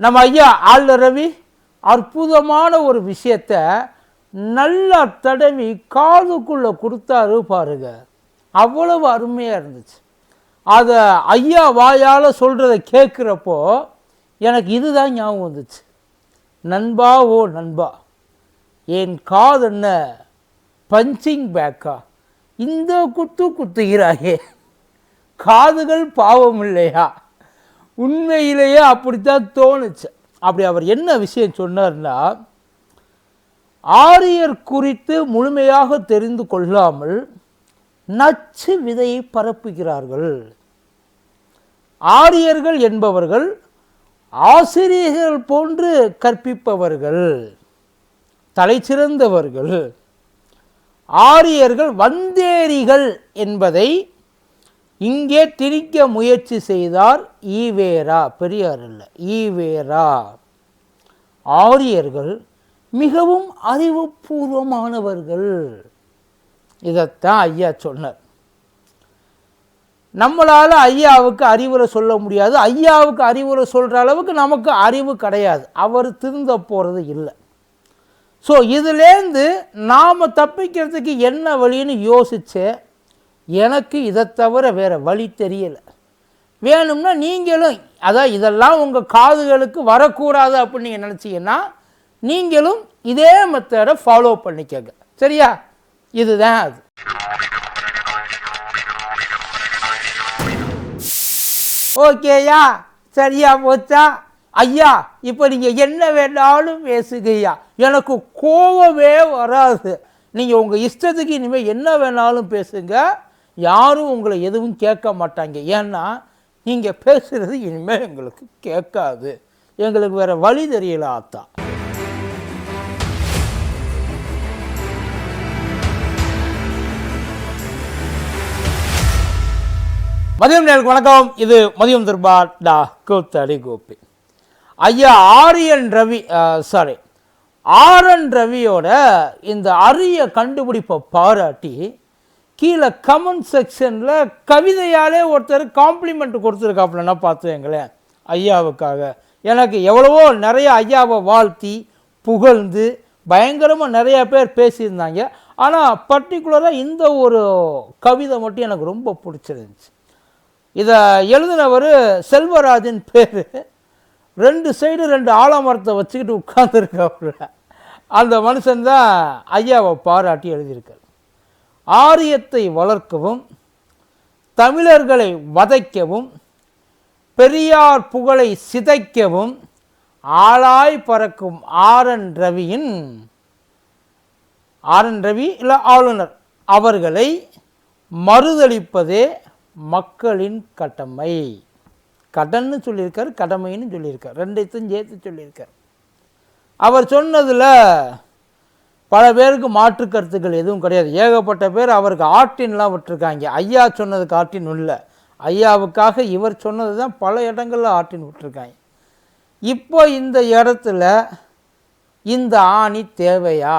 நம்ம ஐயா ஆள் ரவி அற்புதமான ஒரு விஷயத்த நல்லா தடவி காதுக்குள்ளே கொடுத்தாரு பாருங்க. அவ்வளவு அருமையாக இருந்துச்சு. அதை ஐயா வாயால் சொல்கிறத கேட்குறப்போ எனக்கு இதுதான் ஞாபகம் வந்துச்சு. நண்பா ஓ நண்பா என் காது என்ன? பஞ்சிங் பேக்கா. இந்த குத்து குத்துகிறாயே. காதுகள் பாவம் இல்லையா? உண்மையிலேயே அப்படித்தான் தோணுச்சு. அப்படி அவர் என்ன விஷயம் சொன்னார்னா ஆரியர் குறித்து முழுமையாக தெரிந்து கொள்ளாமல் நச்சு விதையை பரப்புகிறார்கள். ஆரியர்கள் என்பவர்கள் ஆசிரியர்கள் போன்று கற்பிப்பவர்கள் தலைச்சிறந்தவர்கள் ஆரியர்கள் வந்தேரிகள் என்பதை இங்கே திரிக்க முயற்சி செய்தார் ஈவேரா பெரியார் இல்லை ஈவேரா. ஆரியர்கள் மிகவும் அறிவுபூர்வமானவர்கள். இதைத்தான் ஐயா சொன்னார். நம்மளால் ஐயாவுக்கு அறிவுரை சொல்ல முடியாது. ஐயாவுக்கு அறிவுரை சொல்கிற அளவுக்கு நமக்கு அறிவு கிடையாது. அவர் திருந்த போகிறது இல்லை. ஸோ இதுலேருந்து நாம் தப்பிக்கிறதுக்கு என்ன வழின்னு யோசித்தேன் எனக்கு இதை தவிர வேறு வழி தெரியலை. வேணும்னா நீங்களும் அதான் இதெல்லாம் உங்கள் காதுகளுக்கு வரக்கூடாது அப்படின்னு நீங்கள் நினச்சிங்கன்னா நீங்களும் இதே மெத்தடை ஃபாலோ பண்ணிக்கங்க. சரியா? இதுதான் அது. ஓகேயா? சரியா போச்சா? ஐயா இப்போ நீங்கள் என்ன வேணாலும் பேசுங்கய்யா. எனக்கு கோவமே வராது. நீங்கள் உங்கள் இஷ்டத்துக்கு இனிமேல் என்ன வேணாலும் பேசுங்க. யாரும் உங்களை எதுவும் கேட்க மாட்டாங்க. ஏன்னா நீங்கள் பேசுகிறது இனிமேல் எங்களுக்கு கேட்காது. எங்களுக்கு வேறு வழி தெரியல ஆத்தா. மதியம் நேருக்கு வணக்கம். இது மதியம் திருபா டா கூத்தடி கோபி. ஐயா ஆரியன் ரவி சாரி ஆரன் ரவியோட இந்த அரிய கண்டுபிடிப்பை பாராட்டி கீழே கமெண்ட் செக்ஷனில் கவிதையாலே ஒருத்தர் காம்ப்ளிமெண்ட் கொடுத்துருக்காப்புலன்னா பார்த்துங்களேன் ஐயாவுக்காக. எனக்கு எவ்வளவோ நிறைய ஐயாவை வாழ்த்தி புகழ்ந்து பயங்கரமாக நிறையா பேர் பேசியிருந்தாங்க. ஆனால் பர்டிகுலராக இந்த ஒரு கவிதை மட்டும் எனக்கு ரொம்ப பிடிச்சிருந்துச்சு. இதை எழுதினவர் செல்வராஜன் பேர். ரெண்டு சைடு ரெண்டு ஆலமரத்தை வச்சுக்கிட்டு உட்கார்ந்துருக்காப்புல. அந்த மனுஷன்தான் ஐயாவை பாராட்டி எழுதியிருக்கார். ஆரியத்தை வளர்க்கவும் தமிழர்களை வதைக்கவும் பெரியார் புகழை சிதைக்கவும் ஆளாய் பறக்கும் ஆரன் ரவியின் ஆரன் ரவி இல்லை ஆளுநர் அவர்களை மறுதளிப்பதே மக்களின் கடமை. கடன்னு சொல்லியிருக்கார் கடமைன்னு சொல்லியிருக்கார் ரெண்டைத்தையும் சேர்த்து சொல்லியிருக்கார். அவர் சொன்னதில் பல பேருக்கு மாற்று கருத்துக்கள் எதுவும் கிடையாது. ஏகப்பட்ட பேர் அவருக்கு ஆட்டின்லாம் விட்டுருக்காங்க. ஐயா சொன்னதுக்கு ஆட்டின் இல்லை ஐயாவுக்காக இவர் சொன்னது தான் பல இடங்களில் ஆட்டின் விட்டுருக்காங்க. இப்போ இந்த இடத்துல இந்த ஆணி தேவையா?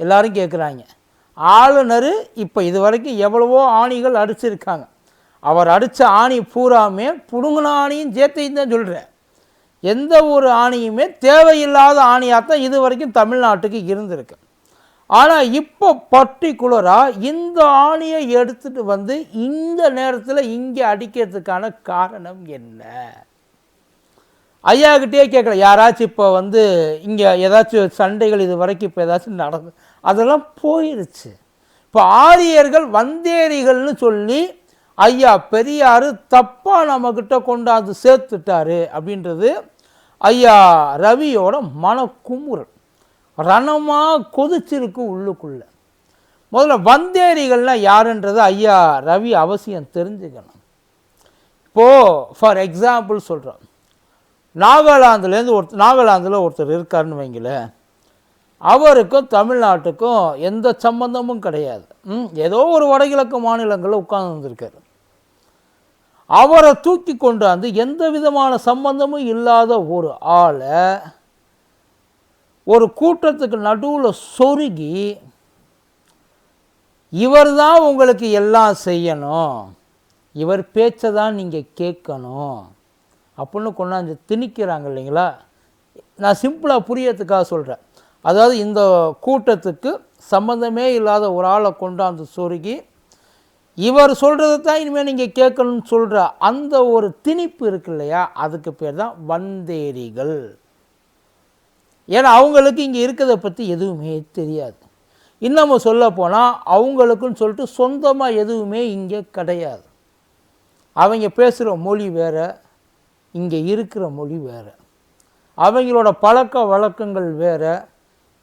எல்லாரும் கேட்குறாங்க ஆளுநர் இப்போ இது வரைக்கும் எவ்வளவோ ஆணிகள் அடிச்சிருக்காங்க. அவர் அடித்த ஆணி பூராமே புடுங்கின ஆணியும் சேர்த்தையும் தான் சொல்கிறேன் எந்த ஒரு ஆணியுமே தேவையில்லாத ஆணியாக தான் இது வரைக்கும் தமிழ்நாட்டுக்கு இருந்திருக்கு. ஆனால் இப்போ பர்டிகுலராக இந்த ஆணியை எடுத்துகிட்டு வந்து இந்த நேரத்தில் இங்கே அடிக்கிறதுக்கான காரணம் என்ன? ஐயாக்கிட்டே கேட்கல யாராச்சும் இப்போ வந்து இங்கே ஏதாச்சும் சண்டைகள் இது வரைக்கும் இப்போ ஏதாச்சும் நடந்து அதெல்லாம் போயிடுச்சு இப்போ ஆரியர்கள் வந்தேரிகள்னு சொல்லி ஐயா பெரியார் தப்பாக நம்மக்கிட்ட கொண்டாந்து சேர்த்துட்டாரு அப்படின்றது ஐயா ரவியோட மனக்குமுறல். ரணமாக கொதிச்சிருக்கு உள்ளுக்குள்ளே. முதல்ல வந்தேரிகள்னால் யாருன்றது ஐயா ரவி அவசியம் தெரிஞ்சுக்கணும். இப்போது ஃபார் எக்ஸாம்பிள் சொல்கிறோம் நாகாலாந்துலேருந்து ஒருத்தர் நாகாலாந்தில் ஒருத்தர் இருக்காருன்னு வைங்களேன். அவருக்கும் தமிழ்நாட்டுக்கும் எந்த சம்பந்தமும் கிடையாது. ம், ஏதோ ஒரு வடகிழக்கு மாநிலங்களில் உட்கார்ந்துருக்காரு அவரை தூக்கி கொண்டாந்து எந்த விதமான சம்பந்தமும் இல்லாத ஒரு ஆளை ஒரு கூட்டத்துக்கு நடுவில் சொருகி இவர் தான் உங்களுக்கு எல்லாம் செய்யணும். இவர் பேச்சை தான் நீங்கள் கேட்கணும். அப்படின்னு கொண்டாந்து திணிக்கிறாங்க இல்லைங்களா? நான் சிம்பிளாக புரியறதுக்காக சொல்கிறேன் அதாவது இந்த கூட்டத்துக்கு சம்மந்தமே இல்லாத ஒரு ஆளை கொண்டாந்து சொருகி இவர் சொல்கிறத தான் இனிமேல் நீங்கள் கேட்கணும்னு சொல்கிற அந்த ஒரு திணிப்பு இருக்கு இல்லையா? அதுக்கு பேர் தான் வந்தேரிகள். ஏன்னா அவங்களுக்கு இங்கே இருக்கிறத பற்றி எதுவுமே தெரியாது. இன்னமும் சொல்ல போனால் அவங்களுக்குன்னு சொல்லிட்டு சொந்தமாக எதுவுமே இங்கே கிடையாது. அவங்க பேசுகிற மொழி வேறு இங்கே இருக்கிற மொழி வேறு. அவங்களோட பழக்க வழக்கங்கள் வேறு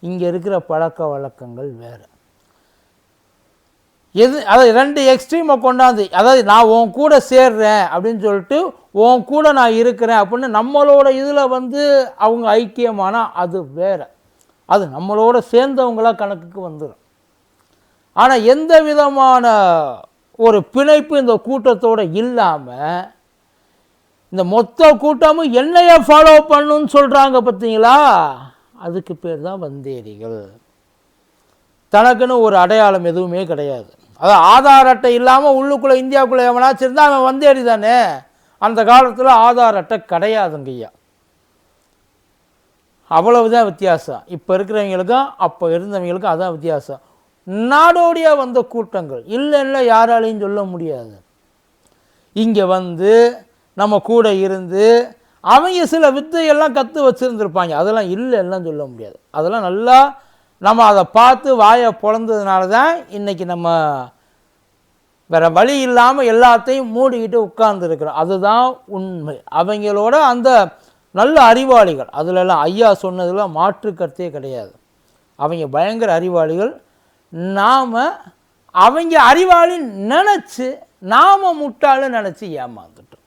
இங்கே இருக்கிற பழக்க வழக்கங்கள் வேறு. எது அதாவது ரெண்டு எக்ஸ்ட்ரீமை கொண்டாந்து அதாவது நான் உன் கூட சேர்றேன் அப்படின்னு சொல்லிட்டு உன் கூட நான் இருக்கிறேன் அப்படின்னு நம்மளோட இதில் வந்து அவங்க ஐக்கியமானால் அது வேற. அது நம்மளோட சேர்ந்தவங்களா கணக்குக்கு வந்துடும் ஆனால் எந்த விதமான ஒரு பிணைப்பு இந்த கூட்டத்தோடு இல்லாமல் இந்த மொத்த கூட்டமும் என்னைய ஃபாலோ பண்ணுன்னு சொல்கிறாங்க பார்த்தீங்களா அதுக்கு பேர் தான் வந்தேரிகள். தனக்குன்னு ஒரு அடையாளம் எதுவுமே கிடையாது. அதான் ஆதார் அட்டை இல்லாமல் உள்ளுக்குள்ளே இந்தியாவுக்குள்ளே எவனாச்சும் இருந்தால் அவன் வந்தேரி தானே. அந்த காலத்தில் ஆதார் அட்டை கிடையாதுங்கய்யா அவ்வளவுதான் வித்தியாசம். இப்போ இருக்கிறவங்களுக்கும் அப்போ இருந்தவங்களுக்கும் அதான் வித்தியாசம். நாடோடியாக வந்த கூட்டங்கள். இல்லைன்னா யாராலையும் சொல்ல முடியாது. இங்கே வந்து நம்ம கூட இருந்து அவங்க சில வித்தையெல்லாம் கற்று வச்சுருந்துருப்பாங்க. அதெல்லாம் இல்லைன்னா சொல்ல முடியாது. அதெல்லாம் நல்லா நம்ம அதை பார்த்து வாயை பொழந்ததுனால தான் இன்றைக்கி நம்ம வேறு வழி இல்லாமல் எல்லாத்தையும் மூடிக்கிட்டு உட்கார்ந்துருக்குறோம். அதுதான் உண்மை. அவங்களோட அந்த நல்ல அறிவாளிகள் அதுலலாம் ஐயா சொன்னதில் மாற்று கருத்தே கிடையாது. அவங்க பயங்கர அறிவாளிகள். நாம் அவங்க அறிவாளி நினச்சி நாம் முட்டாளு நினச்சி ஏமாந்துட்டோம்.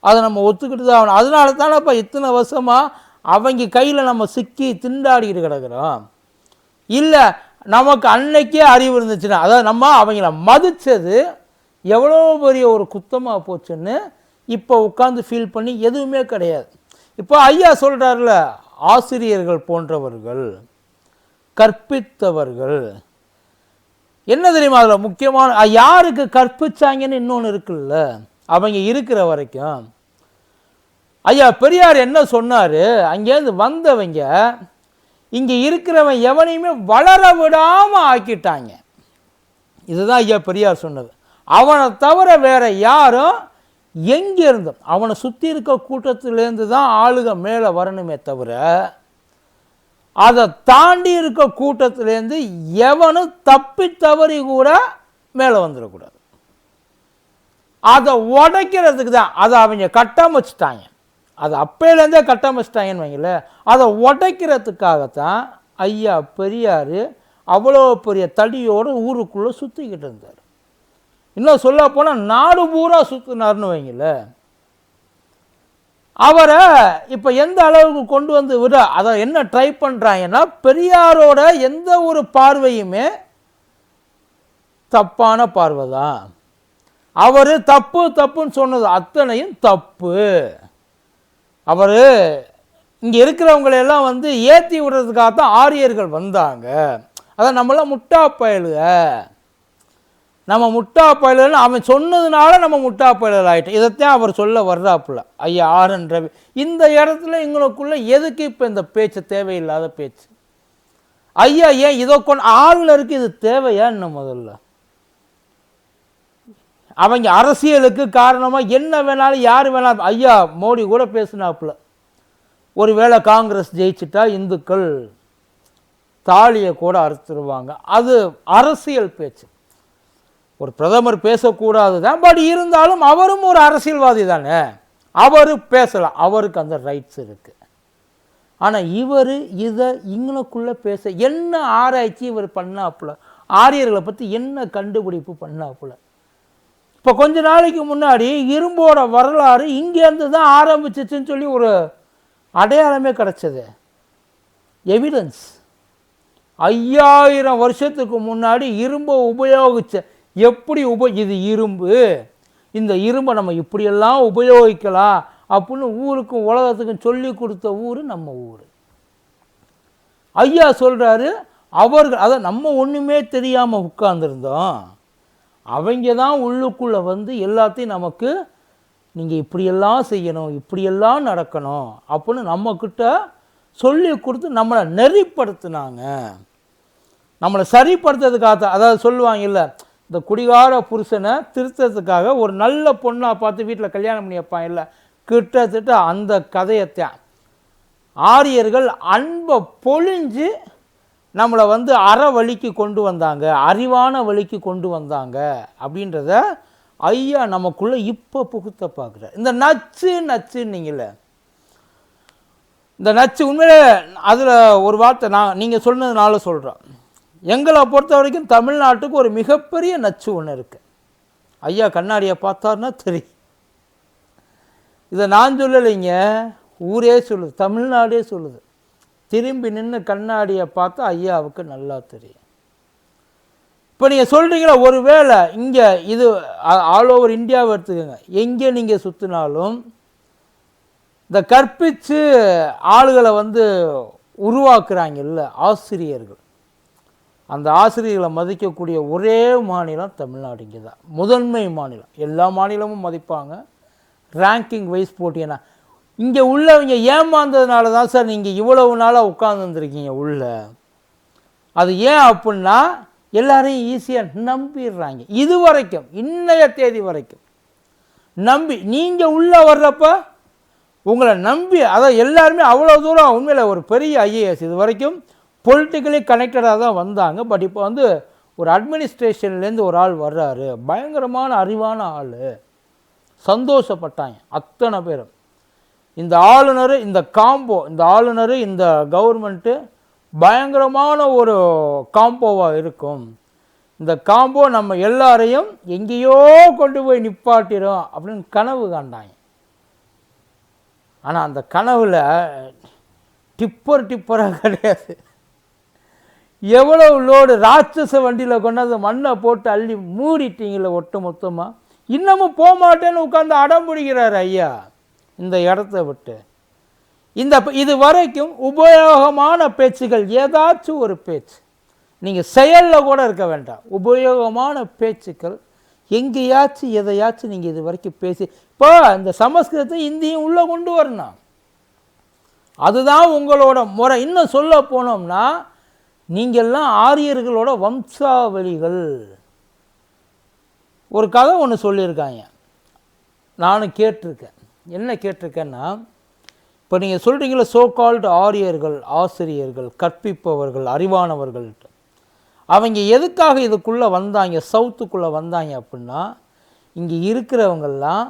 அதை நம்ம ஒத்துக்கிட்டு தான் ஆகணும். அதனால தானே இப்போ இத்தனை வருஷமாக அவங்க கையில் நம்ம சிக்கி திண்டாடிக்கிட்டு கிடக்குறோம். இல்லை நமக்கு அன்னைக்கே அறிவு இருந்துச்சுன்னா அதாவது நம்ம அவங்கள மதித்தது எவ்வளோ பெரிய ஒரு குத்தமாக போச்சுன்னு இப்போ உட்காந்து ஃபீல் பண்ணி எதுவுமே கிடையாது. இப்போ ஐயா சொல்கிறார்ல ஆசிரியர்கள் போன்றவர்கள் கற்பித்தவர்கள். என்ன தெரியுமா அதில் முக்கியமான யாருக்கு கற்பிச்சாங்கன்னு இன்னொன்று இருக்குல்ல அவங்க இருக்கிற வரைக்கும். ஐயா பெரியார் என்ன சொன்னார் அங்கேருந்து வந்தவங்க இங்கே இருக்கிறவன் எவனையுமே வளர விடாமல் ஆக்கிட்டாங்க. இதுதான் ஐயா பெரியார் சொன்னது. அவனை தவிர வேற யாரும் எங்கே இருந்தும் அவனை சுற்றி இருக்க கூட்டத்திலேருந்து தான் ஆளுக மேலே வரணுமே தவிர அதை தாண்டி இருக்க கூட்டத்திலேருந்து எவனும் தப்பி தவறி கூட மேலே வந்துடக்கூடாது. அதை உடைக்கிறதுக்கு தான் அதை அவங்க கட்டமைச்சிட்டாங்க. அதை அப்பையிலேருந்தே கட்டமைச்சிட்டாங்கன்னு வைங்களேன் அதை உடைக்கிறதுக்காகத்தான் ஐயா பெரியார் அவ்வளோ பெரிய தடியோடு ஊருக்குள்ளே சுற்றிக்கிட்டு இருந்தார். இன்னும் சொல்ல போனால் நாடு பூரா சுற்றினார்னு வைங்களேன் அவரை இப்போ எந்த அளவுக்கு கொண்டு வந்து விட அதை என்ன ட்ரை பண்ணுறாங்கன்னா பெரியாரோட எந்த ஒரு பார்வையுமே தப்பான பார்வை தான் அவர் தப்பு தப்புன்னு சொன்னது அத்தனையும் தப்பு. அவர் இங்கே இருக்கிறவங்களையெல்லாம் வந்து ஏற்றி விடுறதுக்காக தான் ஆரியர்கள் வந்தாங்க. அதான் நம்மளாம் முட்டா பயலுக. நம்ம முட்டா பயலுன்னு அவன் சொன்னதுனால நம்ம முட்டா பயலர் ஆகிட்டோம் இதைத்தான் அவர் சொல்ல வர்றாப்புல. ஐயா ஆர்என் ரவி. இந்த இடத்துல எங்களுக்குள்ளே எதுக்கு இப்போ இந்த பேச்சு? தேவையில்லாத பேச்சு. ஐயா ஏன் இதை கொண்டு ஆளுநருக்கு இது தேவையா இன்னும் முதல்ல? அவங்க அரசியலுக்கு காரணமாக என்ன வேணாலும் யார் வேணாலும் ஐயா மோடி கூட பேசினாப்புல. ஒருவேளை காங்கிரஸ் ஜெயிச்சிட்டா இந்துக்கள் தாலியை கூட அறுத்துருவாங்க. அது அரசியல் பேச்சு. ஒரு பிரதமர் பேசக்கூடாது தான் பட் இருந்தாலும் அவரும் ஒரு அரசியல்வாதி தானே. அவர் பேசலாம் அவருக்கு அந்த ரைட்ஸ் இருக்குது ஆனால் இவர் இதை இங்கனுக்குள்ளே பேச என்ன ஆராய்ச்சி இவர் பண்ணாப்புல? ஆரியர்களை பற்றி என்ன கண்டுபிடிப்பு பண்ணாப்புல? இப்போ கொஞ்ச நாளைக்கு முன்னாடி இரும்போட வரலாறு இங்கேருந்து தான் ஆரம்பிச்சிச்சுன்னு சொல்லி ஒரு அடையாளமே கிடச்சது. எவிடன்ஸ் ஐயாயிரம் வருஷத்துக்கு முன்னாடி இரும்பை உபயோகித்த எப்படி உப இது இரும்பு இந்த இரும்பை நம்ம இப்படியெல்லாம் உபயோகிக்கலாம் அப்படின்னு ஊருக்கும் உலகத்துக்கும் சொல்லி கொடுத்த ஊர் நம்ம ஊர். ஐயா சொல்கிறாரு அவர்கள் அதை நம்ம ஒன்றுமே தெரியாமல் உட்கார்ந்துருந்தோம். அவங்க தான் உள்ளுக்குள்ளே வந்து எல்லாத்தையும் நமக்கு நீங்கள் இப்படியெல்லாம் செய்யணும் இப்படியெல்லாம் நடக்கணும் அப்படின்னு நம்மக்கிட்ட சொல்லி கொடுத்து நம்மளை நெறிப்படுத்தினாங்க. நம்மளை சரிப்படுத்துறதுக்காக அதாவது சொல்லுவாங்க இல்லை இந்த குடிகார புருஷனை திருத்தறதுக்காக ஒரு நல்ல பொண்ணாக பார்த்து வீட்டில் கல்யாணம் பண்ணி வைப்பான் இல்லை. கிட்டத்தட்ட அந்த கதையத்தான். ஆரியர்கள் அன்பை பொழிஞ்சு நம்மளை வந்து அற வழிக்கு கொண்டு வந்தாங்க அறிவான வழிக்கு கொண்டு வந்தாங்க அப்படின்றத ஐயா நமக்குள்ளே இப்போ புகுத்த பார்க்குறார் இந்த நச்சு நச்சுன்னீங்கள இந்த நச்சு உண்மையிலே அதில் ஒரு வார்த்தை நான் நீங்கள் சொன்னதுனால சொல்கிறேன் எங்களை பொறுத்த வரைக்கும் தமிழ்நாட்டுக்கு ஒரு மிகப்பெரிய நச்சு ஒன்று இருக்குது ஐயா கண்ணாடியை பார்த்தாருன்னா தெரியும். இதை நான் சொல்லலைங்க ஊரே சொல்லுது தமிழ்நாடே சொல்லுது. திரும்பி நின்று கண்ணாடியை பார்த்தா ஐயாவுக்கு நல்லா தெரியும். இப்போ நீங்கள் சொல்கிறீங்களா ஒருவேளை இங்கே இது ஆல் ஓவர் இந்தியாவை எடுத்துக்கோங்க. எங்கே நீங்கள் சுற்றினாலும் இந்த கற்பித்து ஆளுகளை வந்து உருவாக்குறாங்கல்ல ஆசிரியர்கள். அந்த ஆசிரியர்களை மதிக்கக்கூடிய ஒரே மாநிலம் தமிழ்நாடு இங்கே தான் முதன்மை மாநிலம். எல்லா மாநிலமும் மதிப்பாங்க. ரேங்கிங் வைஸ் போட்டினா இங்கே உள்ளவங்க ஏமாந்ததுனால தான் சார் நீங்கள் இவ்வளவு நாளாக உட்காந்துருந்துருக்கீங்க உள்ள. அது ஏன் அப்படின்னா எல்லாரையும் ஈஸியாக நம்பிடுறாங்க. இது வரைக்கும் இன்னைய தேதி வரைக்கும். நம்பி நீங்கள் உள்ளே வர்றப்ப உங்களை நம்பி அதான் எல்லாருமே அவ்வளோ தூரம் உண்மையில் ஒரு பெரிய ஐஏஎஸ் இது வரைக்கும் பொலிட்டிக்கலி கனெக்டடாக தான் வந்தாங்க. பட் இப்போ வந்து ஒரு அட்மினிஸ்ட்ரேஷன்லேருந்து ஒரு ஆள் வர்றாரு. பயங்கரமான அறிவான ஆள். சந்தோஷப்பட்டாங்க. அத்தனை பேரும். இந்த ஆளுநர் இந்த காம்போ இந்த ஆளுநர் இந்த கவர்மெண்ட்டு பயங்கரமான ஒரு காம்போவாக இருக்கும். இந்த காம்போ நம்ம எல்லாரையும் எங்கேயோ கொண்டு போய் நிப்பாட்டிடும் அப்படின்னு கனவு காண்டாங்க ஆனால் அந்த கனவில் டிப்பர் டிப்பராக கிடையாது. எவ்வளவு லோடு ராட்சச வண்டியில் கொண்டாந்து மண்ணை போட்டு அள்ளி மூடிட்டீங்களே ஒட்டு மொத்தமாக இன்னமும் போக மாட்டேன்னு உட்காந்து அடம் பிடிக்கிறார் ஐயா. இந்த இடத்த விட்டு. இந்த இது வரைக்கும் உபயோகமான பேச்சுகள் ஏதாச்சும் ஒரு பேச்சு. நீங்கள் செயலில் கூட இருக்க வேண்டாம். உபயோகமான பேச்சுக்கள் எங்கேயாச்சும் எதையாச்சும் நீங்கள் இது வரைக்கும் பேசி இப்போ இந்த சமஸ்கிருதத்தை இந்தியும் உள்ளே கொண்டு வரணும். அதுதான் உங்களோட முறை. இன்னும் சொல்ல போனோம்னா நீங்கள்லாம் ஆரியர்களோட வம்சாவளிகள். ஒரு கதை ஒன்று சொல்லியிருக்காங்க. நானும் கேட்டிருக்கேன். என்ன கேட்டிருக்கேன்னா இப்போ நீங்கள் சொல்கிறீங்களா சோ கால்டு ஆரியர்கள் ஆசிரியர்கள் கற்பிப்பவர்கள் அறிவானவர்கள். அவங்க எதுக்காக இதுக்குள்ளே வந்தாங்க சவுத்துக்குள்ளே வந்தாங்க அப்படின்னா இங்கே இருக்கிறவங்கெல்லாம்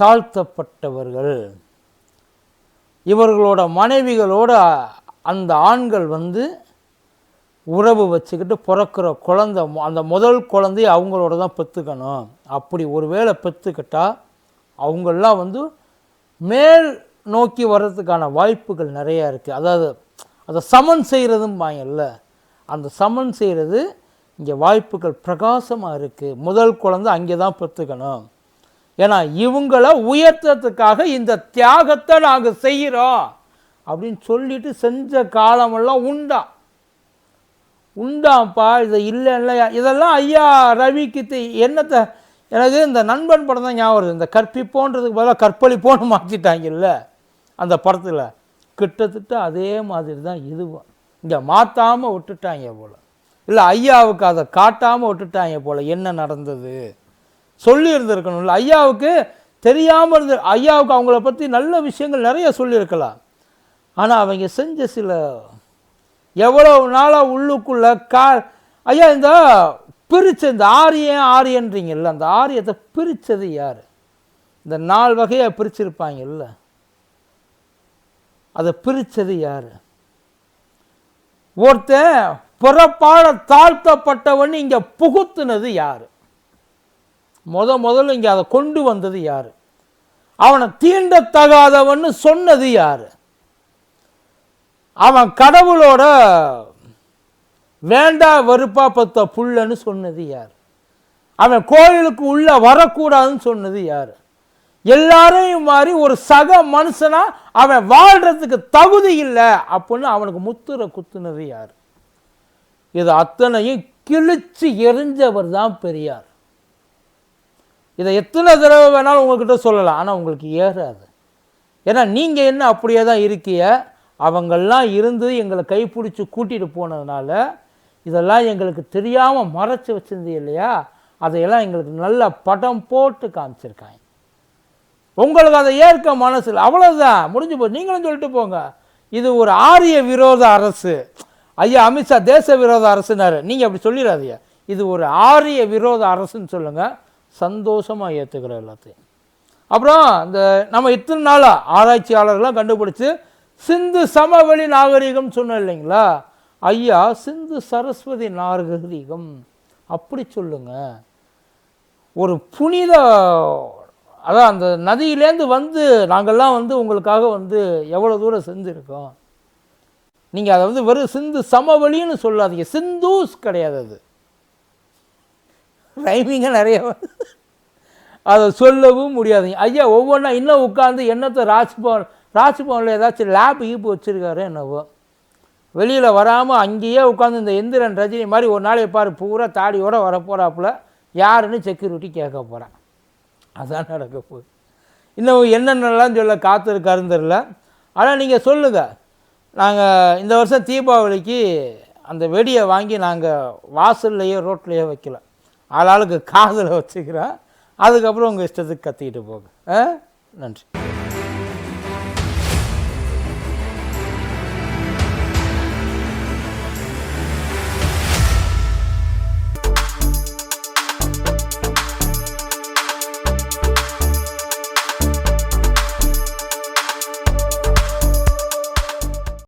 தாழ்த்தப்பட்டவர்கள். இவர்களோட மனைவிகளோட அந்த ஆண்கள் வந்து உறவு வச்சுக்கிட்டு பிறக்கிற குழந்த அந்த முதல் குழந்தைய அவங்களோட தான் பெற்றுக்கணும். அப்படி ஒரு வேளை பெற்றுக்கிட்டா அவங்கெல்லாம் வந்து மேல் நோக்கி வர்றதுக்கான வாய்ப்புகள் நிறையா இருக்குது அதாவது அதை சமன் செய்கிறதும்பாங்கல்ல அந்த சமன் செய்கிறது இங்கே வாய்ப்புகள் பிரகாசமாக இருக்குது முதல் குழந்தை அங்கே தான் பெற்றுக்கணும். ஏன்னா இவங்களை உயர்த்தத்துக்காக இந்த தியாகத்தை நாங்கள் செய்கிறோம் அப்படின்னு சொல்லிட்டு செஞ்ச காலமெல்லாம் உண்டா? உண்டாம்ப்பா இது இல்லை இல்லையா இதெல்லாம் ஐயா ரவிக்கு தெ- என்னத்தை எனக்கு இந்த நண்பன் படம் தான் ஞாபகம் வருது. இந்த கற்பிப்போன்றதுக்கு பதிலாக கற்பழிப்போன்னு மாற்றிட்டாங்கல்ல அந்த படத்தில். கிட்டத்தட்ட அதே மாதிரி தான் இதுவும். இங்கே மாற்றாமல் விட்டுட்டாங்க போல். இல்லை ஐயாவுக்கு அதை காட்டாமல் விட்டுட்டாங்க போல். என்ன நடந்தது? சொல்லியிருந்திருக்கணும்ல. ஐயாவுக்கு தெரியாமல் இருந்து ஐயாவுக்கு அவங்கள பற்றி நல்ல விஷயங்கள் நிறைய சொல்லியிருக்கலாம். ஆனால் அவங்க செஞ்ச சில எவ்வளவு நாளாக உள்ளுக்குள்ள கா ஐயா இந்த பிரித்த இந்த ஆரியன் ஆரியன்றீங்கல்ல அந்த ஆரியத்தை பிரித்தது யார்? இந்த நாலு வகையாக பிரிச்சிருப்பாங்கல்ல. அதை பிரித்தது யார்? ஒருத்தன் புறப்பாட தாழ்த்தப்பட்டவன் இங்கே புகுத்துனது யார்? முத முதல்ல இங்கே அதை கொண்டு வந்தது யார்? அவனை தீண்டத்தகாதவன்னு சொன்னது யார்? அவன் கடவுளோட வேண்டா வெறுப்பா பத்த புள்ளன்னு சொன்னது யார்? அவன் கோயிலுக்கு உள்ளே வரக்கூடாதுன்னு சொன்னது யார்? எல்லாரையும் மாதிரி ஒரு சக மனுஷனா அவன் வாழ்கிறதுக்கு தகுதி இல்லை அப்படின்னு அவனுக்கு முத்துரை குத்துனது யார்? இது அத்தனையும் கிழிச்சு எரிஞ்சவர் தான் பெரியார். இதை எத்தனை தடவை வேணாலும் உங்கள்கிட்ட சொல்லலாம் ஆனால் உங்களுக்கு ஏறாது. ஏன்னா நீங்கள் என்ன அப்படியே தான் இருக்கீங்க அவங்கெல்லாம் இருந்து எங்களை கைப்பிடிச்சி கூட்டிகிட்டு போனதுனால இதெல்லாம் எங்களுக்கு தெரியாமல் மறைச்சி வச்சிருந்தது இல்லையா? அதையெல்லாம் எங்களுக்கு நல்ல படம் போட்டு காமிச்சிருக்காங்க. உங்களுக்கு அதை ஏற்க மனசில் அவ்வளோதான் முடிஞ்சு போய் நீங்களும் சொல்லிட்டு போங்க. இது ஒரு ஆரிய விரோத அரசு. ஐயா அமித்ஷா தேச விரோத அரசுனாரு. நீங்கள் அப்படி சொல்லிடாதீங்க. இது ஒரு ஆரிய விரோத அரசுன்னு சொல்லுங்கள் சந்தோஷமாக ஏற்றுக்கிறோம் எல்லாத்தையும். அப்புறம் இந்த நம்ம இத்தனை நாளாக ஆராய்ச்சியாளர்கள்லாம் கண்டுபிடிச்சி சிந்து சமவெளி நாகரிகம் சொன்னோம் இல்லைங்களா? ஐயா சிந்து சரஸ்வதி நாகரிகம். அப்படி சொல்லுங்க. ஒரு புனித அதான் அந்த நதியிலேருந்து வந்து நாங்கள்லாம் வந்து உங்களுக்காக வந்து எவ்வளோ தூரம் செஞ்சுருக்கோம். நீங்கள் அதை வந்து வெறும் சிந்து சமவெளின்னு சொல்லாதீங்க. சிந்தூஸ் கிடையாது அது. ரைமிங்காக நிறைய வருது. அதை சொல்லவும் முடியாதுங்க. ஐயா ஒவ்வொன்றா இன்னும் உட்காந்து என்னத்தை ராஜ்பவன் ராசிபவனில் ஏதாச்சும் லேப் ஈப்பு வச்சுருக்காரு என்னவோ. வெளியில் வராமல் அங்கேயே உட்காந்து இந்த எந்திரன் ரஜினி மாதிரி ஒரு நாளைக்கு பாரு பூரா தாடியோட வரப்போகிறாப்புல யாருன்னு செக்யூரிட்டி கேட்க போகிறேன் அதான் நடக்க போகுது. இன்னும் என்னென்னலாம் சொல்ல காத்திருக்காருன்னு தெரில ஆனால் நீங்கள் சொல்லுங்கள் நாங்கள் இந்த வருஷம் தீபாவளிக்கு அந்த வெடியை வாங்கி நாங்கள் வாசல்லையோ ரோட்லேயோ வைக்கல. ஆளாளுக்கு காதில் வச்சுக்கிறோம் அதுக்கப்புறம் உங்கள் இஷ்டத்துக்கு கத்திக்கிட்டு போங்க. ஆ? நன்றி.